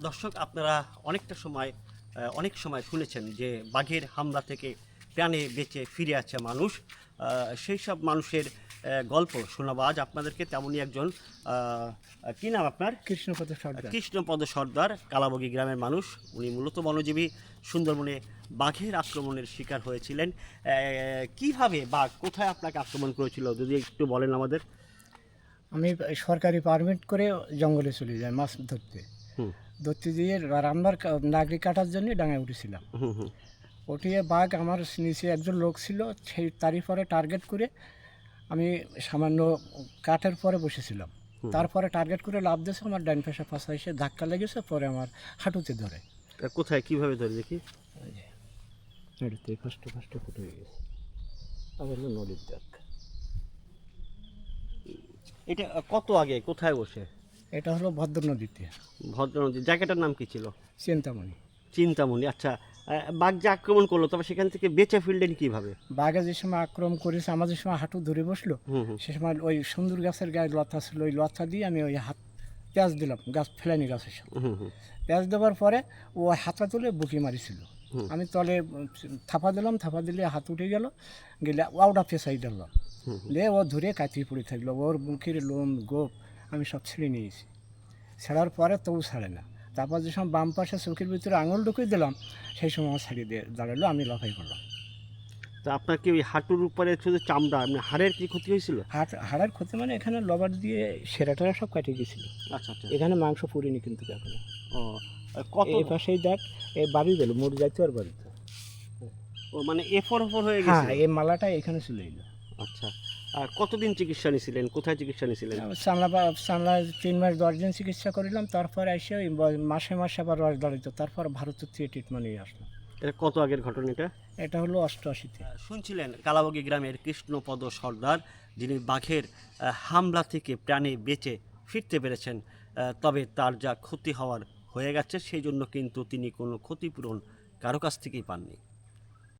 দর্শক আপনারা অনেকটা সময় অনেক সময় শুনেছেন যে বাঘের হামলা থেকে প্রাণে বেঁচে ফিরে আছে মানুষ। সেই সব মানুষের গল্প শোনাবো। আজ আপনাদেরকে তেমনই একজন কি নাম আপনার? কৃষ্ণপদ সর্দার। কৃষ্ণপদ সর্দার কালাবগী গ্রামের মানুষ। উনি মূলত বনজীবী। সুন্দরবনে বাঘের আক্রমণের শিকার হয়েছিলেন। কীভাবে বাঘ কোথায় আপনাকে আক্রমণ করেছিল? যদি একটু বলেন আমাদের। আমি সরকারি পারমিট করে জঙ্গলে চলে যাই মাছ ধরতে। হুম। ধরতে দিয়ে রান্নার কা- নাগরি কাটার জন্য ডাঙায় উঠেছিলাম। উঠিয়ে বাঘ আমার নিচে একজন লোক ছিল সেই তারই পরে টার্গেট করে আমি সামান্য কাঠের পরে বসেছিলাম। তারপরে টার্গেট করে লাভ দিয়েছে আমার ডাইন পাশে ফাঁসা এসে ধাক্কা লেগেছে পরে আমার হাঁটুতে ধরে। কোথায় কীভাবে ধরে দেখি? ফার্স্ট ফার্স্ট ফুটে হয়ে গেছে আবার নদীর এটা কত আগে কোথায় বসে? এটা হলো ভদ্র নদীতে ভদ্রনদী জায়গাটার নাম কি ছিল? চিন্তামণি। চিন্তামণি আচ্ছা। বাঘ যে আক্রমণ করল তবে সেখান থেকে বেঁচে ফিরলেন কীভাবে? বাঘে যে সময় আক্রমণ করেছে আমাদের সময় হাঁটু ধরে বসল সে সময় ওই সুন্দর গাছের গায়ে লতা ছিল ওই লতা দিয়ে আমি ওই হাত পেঁয়াজ দিলাম গাছ ফেলানি গাছের সাথে। পেঁয়াজ দেওয়ার পরে ও হাতা তুলে বুকি মারিছিল। আমি তলে থাপা দিলাম থাপা দিলে হাত উঠে গেল গেলে ওটা পেঁচাই দিল। দিয়ে ও ধরে কাতিয়ে পড়ে থাকল। ওর মুখের লোম গোপ আমি সব ছেড়ে নিয়েছি। ছাড়ার পরে তবু ছাড়ে না। তারপর যে সময় বাম পাশে চোখের ভিতরে আঙুল ঢুকিয়ে দিলাম সেই সময় আমার ছাড়িয়ে দিয়ে দাঁড়াল আমি লাফাই করলাম। তো আপনার কি ওই হাঁটুর উপরে শুধু চামড়া? মানে হাড়ের কি ক্ষতি হয়েছিল? হাট হাড়ার ক্ষতি মানে এখানে লবার দিয়ে সেরা টেরা সব কাটিয়ে গেছিল। আচ্ছা আচ্ছা। এখানে মাংস পুরিনি কিন্তু এখনও। ও কত এই পাশেই দেখ এই বাড়ি গেল মোট যাইতে আর বাড়িতে। ও মানে এফর ওফর হয়ে গেছে হ্যাঁ এই মালাটা এখানে ছিল এলো। আচ্ছা। আর কতদিন চিকিৎসা নিয়েছিলেন কোথায় চিকিৎসা নিয়েছিলেন সামলা সামলা তিন মাস দশ দিন চিকিৎসা করিলাম তারপর এসে ওই মাসে মাসে আবার রস দাঁড়িত তারপর ভারতের থেকে ট্রিটমেন্ট নিয়ে আসলাম। এটা কত আগের ঘটনা এটা? এটা হলো অষ্টআশিতে। শুনছিলেন কালাবগী গ্রামের কৃষ্ণপদ সর্দার যিনি বাঘের হামলা থেকে প্রাণে বেঁচে ফিরতে পেরেছেন তবে তার যা ক্ষতি হওয়ার হয়ে গেছে সেই জন্য কিন্তু তিনি কোনো ক্ষতিপূরণ কারও কাছ থেকেই পাননি।